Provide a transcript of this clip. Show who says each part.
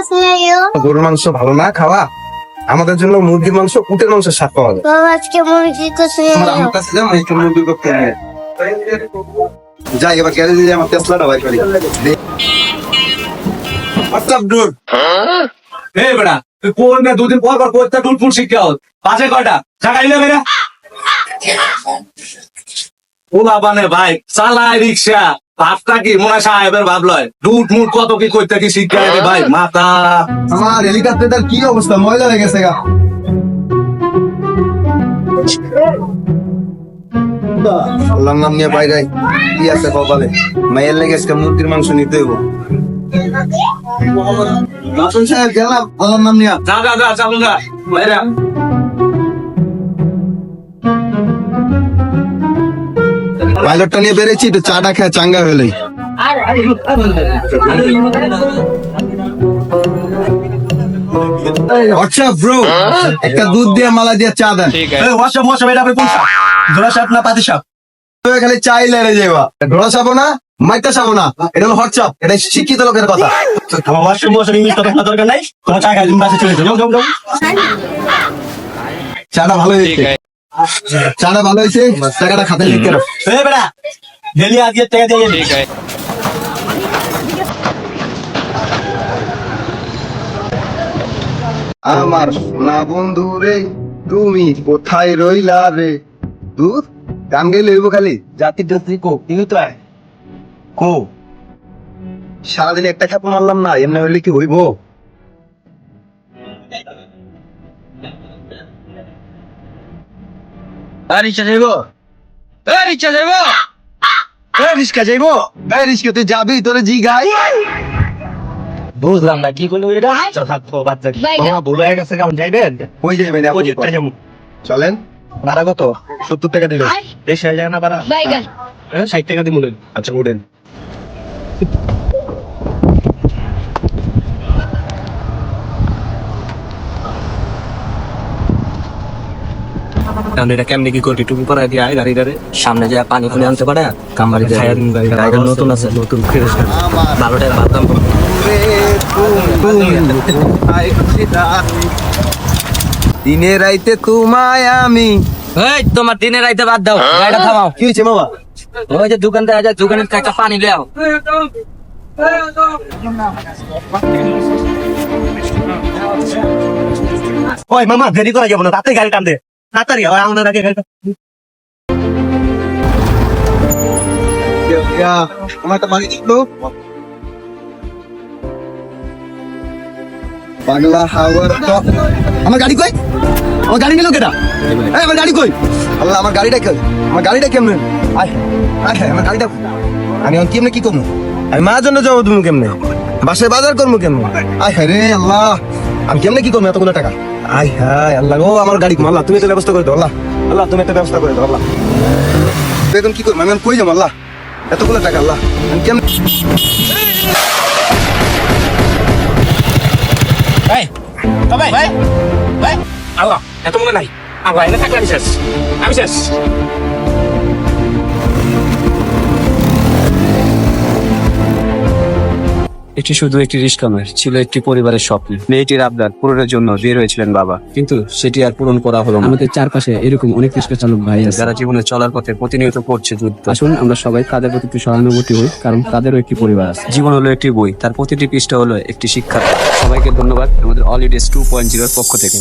Speaker 1: কোথায়
Speaker 2: গরুর মাংস ভালো না খাওয়া? আমাদের জন্য মুরগির মাংস উটের মাংস স্বাদ পাওয়া যায়।
Speaker 1: আজকে মুরগি কোথায়
Speaker 2: আমার আমার কাছে যাও একটু মুরগি করতে যাই এবার গ্যারেজে যাই আমার টেসলাটা করি। হোয়াটসঅ্যাপ ডুড
Speaker 3: এই বেটা তুই কোন না দুদিন পর পর কোথা টুল ফুল শিখতে হল পাঁচে কয়টা? জাগাইলে বেটা। ওলা বানে ভাই চালায় রিক্সা। ভাবটা কি? মনে সাহেবের ভাব লয়। ডুট মুট কত কি করতে কি রে ভাই? মাথা।
Speaker 2: আমার হেলিকপ্টারটার কি অবস্থা? ময়লা হয়ে গেছে গা। আল্লাহর নাম নিয়ে বাইরে আই। কি আছে কপালে? মায়ের লেগে আজকে মুরগির মাংস নিতে হইব। রাসুল সাহেব গেলাম। আল্লাহর নাম নিয়ে
Speaker 3: যা যা যা চালু যা বাইরে
Speaker 2: পাইলটটা নিয়ে বেড়েছি একটু চাটা খেয়ে চাঙ্গা হয়ে লই। হোয়াটসঅ্যাপ ব্রো একটা দুধ দিয়ে মালা দিয়ে চা দেন।
Speaker 3: ওয়াশাপ ওয়াশাপ এটা আপনি কোন সাপ? জোড়া সাপ না পাতি সাপ?
Speaker 2: খালি চাই লেড়ে যাবা ঢোলা সাবো না মাইটা সাবো না এটা হলো হোয়াটসঅ্যাপ এটা শিক্ষিত লোকের কথা।
Speaker 3: আমার ওয়াশাপ ওয়াশাপ ইংলিশ কথা দরকার নাই। তোমার চা খাই তুমি বাসে চলে যাও। যাও যাও
Speaker 2: চাটা ভালো হয়েছে চাটা ভালো হয়েছে টাকাটা খাতে লিখে রাখো
Speaker 3: এই ডেলি আজকে টাকা দিয়ে
Speaker 2: আমার সোনা বন্ধু রে তুমি কোথায় রইলা রে? দুধ গান গেলে লইব খালি।
Speaker 3: জাতি জাতি কো কি তো
Speaker 2: কো। সারাদিন একটা খাপ মারলাম না এমনি হইলে কি হইব?
Speaker 3: আর ইচ্ছা যাইব। আর ইচ্ছা যাইব।
Speaker 2: এই রিস্কা যাইব। রিস্কা তুই যাবি তোরে জি গাই
Speaker 3: বুঝলাম না কি করল এটা চল বাদ যাক। বাবা ভুল হয়ে গেছে কেমন? যাইবেন?
Speaker 2: কই যাবেন
Speaker 3: ওই যে যাব
Speaker 2: চলেন।
Speaker 3: ভাড়া কত? সত্তর টাকা দিল দেশ যায় না ভাড়া? হ্যাঁ, ষাট টাকা দিন আচ্ছা উঠেন। তাহলে এটা কেমনি কি করবি? টুপি পরা দিয়ে আয় গাড়িটারে সামনে যা পানি ফানি আনতে পারে দিন গাড়িটা নতুন আছে নতুন ফ্রেশ। ভালো টাকা দাম
Speaker 2: দিনে রাইতে তোমায় আমি।
Speaker 4: এই তোমার দিনে রাইতে বাদ দাও। গাড়িটা থামাও।
Speaker 2: কি হয়েছে বাবা?
Speaker 4: ওই যে দোকানদার আছে দোকানের একটা পানি লেও
Speaker 3: ওই মামা দেরি করা যাব না তাতে গাড়ি টান দে। তাড়াতাড়ি আমার আগে
Speaker 2: ছিল। আমার গাড়ি আমার গাড়ি আমার গাড়ি আমার গাড়িটা আমার গাড়িটা আয় আয় আমার গাড়িটা আমি কেমনে কি আমি জন্য যাব তুমি কেমনে? বাসায় বাজার করব কেমনে? আয় হায় রে, আল্লাহ। আমি কেমনে কি করব এতগুলো টাকা? আই হায়, আল্লাহ ও আমার গাড়ি আল্লাহ, তুমি তো ব্যবস্থা করে দাও, আল্লাহ আল্লাহ, তুমি একটা ব্যবস্থা করে দাও, আল্লাহ। এখন কি করব? আমি কই যাব, আল্লাহ? এতগুলো টাকা, আল্লাহ, আমি কেমন
Speaker 3: আল্লাহ এত মনে নাই। আল্লাহ, এনে থাকলে আমি শেষ আমি শেষ।
Speaker 5: এটি শুধু একটি রিস্কামের নয় ছিল একটি পরিবারের স্বপ্ন। মেয়েটির আবদার পূরণের জন্য দিয়ে হয়েছিলেন বাবা। কিন্তু সেটি আর পূরণ করা হলো না।
Speaker 6: আমাদের চারপাশে এরকম অনেক রিস্কা চালক ভাই আছে।
Speaker 5: যারা জীবনে চলার পথে প্রতিনিয়ত করছে যুদ্ধ।
Speaker 6: আসুন আমরা সবাই তাদের প্রতি একটু সহানুভূতি হই কারণ তাদেরও একটি পরিবার আছে।
Speaker 5: জীবন হলো একটি বই তার প্রতিটি পৃষ্ঠা হলো একটি শিক্ষা। সবাইকে ধন্যবাদ আমাদের অল টু পয়েন্ট জিরোর পক্ষ থেকে।